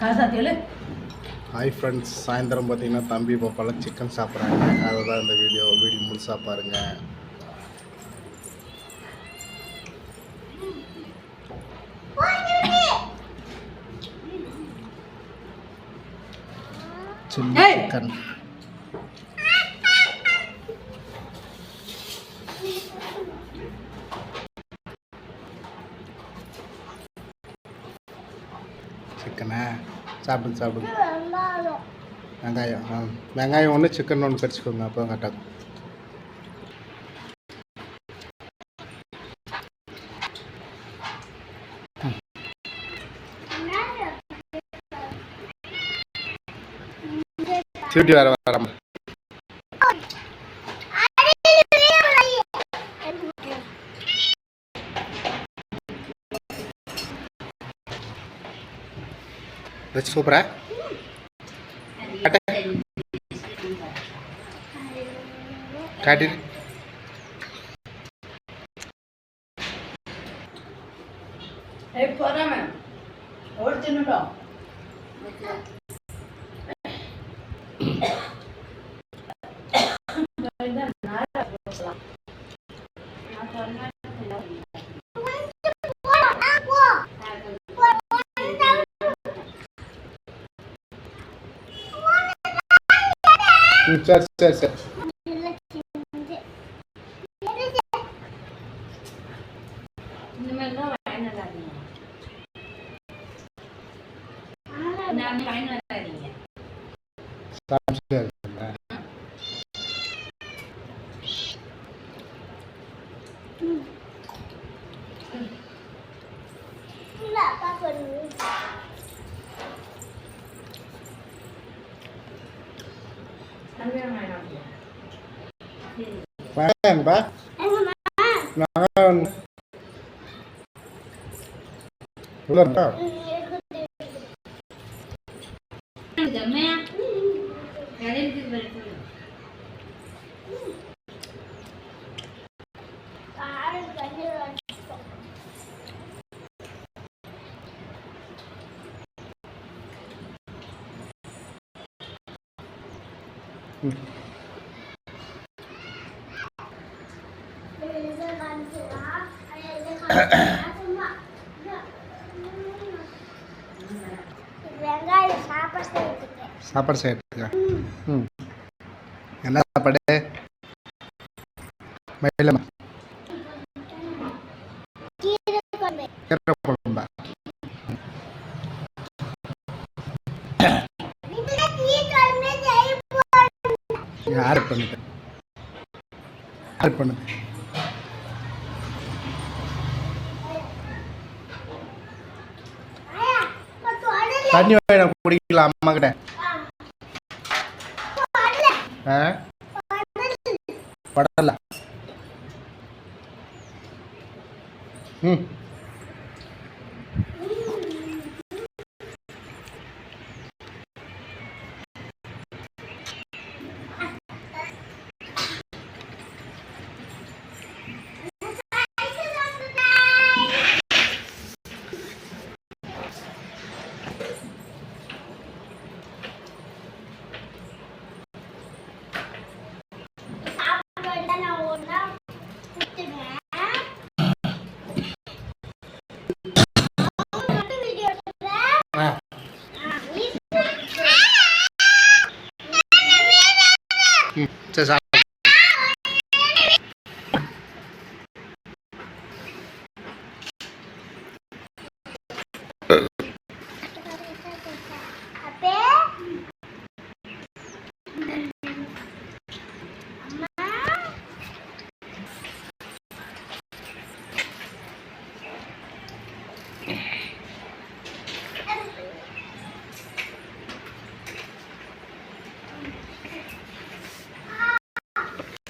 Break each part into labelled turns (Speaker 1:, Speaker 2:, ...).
Speaker 1: காசாத்தியலு.
Speaker 2: Hi friends சாயந்தரம் பார்த்தீங்கன்னா தம்பி பாப்பாலாம் சிக்கன் சாப்பிட்றாங்க. அதை தான் இந்த வீடியோ வீடியோ முழுசாக பாருங்கள் சில்லி. சிக்கன் சிக்கனா சாப்பிடுங்க சாப்பிடுங்க வெங்காயம். ஆ. வெங்காயம் ஒன்று சிக்கன் ஒன்று கடிச்சிக்கோங்க அப்போ கரெக்டாக சியூட்டி வேறு வராம வச்சு சூப்பரா காட்டி
Speaker 1: ஏய் போறாம
Speaker 2: ம் சரி சரி. சரி
Speaker 1: இனிமேல் தான் வராதீங்க நான் வாங்கி
Speaker 3: சாப்பாடு செய்யறதுக்கா?
Speaker 2: ம். என்ன சாப்பாடு? மயிலம்மா.
Speaker 3: கீரை குழம்பு. ஆட்
Speaker 2: யார் பண்ணுது யார் பண்ணுது தண்ணி வாயில குடிக்கலாம் அம்மா கிட்ட. படல. ம்
Speaker 3: சாப்பாடு நான் ஒண்ணா குடுத்துடுவேன் வீடியோ எடுக்கிறேன்
Speaker 2: ஆ ம் சரி சாப்பிடு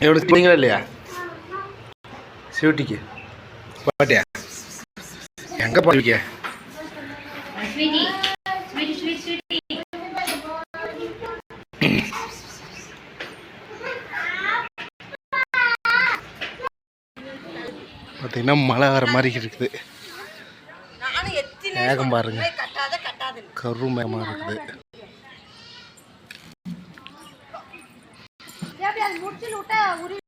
Speaker 2: எவ்வளோ சொன்னீங்களா இல்லையா சிவட்டிக்கு பாட்டியா எங்கே
Speaker 1: ஸ்வீட்டி
Speaker 2: பார்த்தீங்கன்னா மழை வர மாதிரி இருக்குது வேகம் பாருங்க
Speaker 4: கட்டாத கட்டாத
Speaker 2: கருமயமாக இருக்குது
Speaker 3: அப்ப சைக்கிள்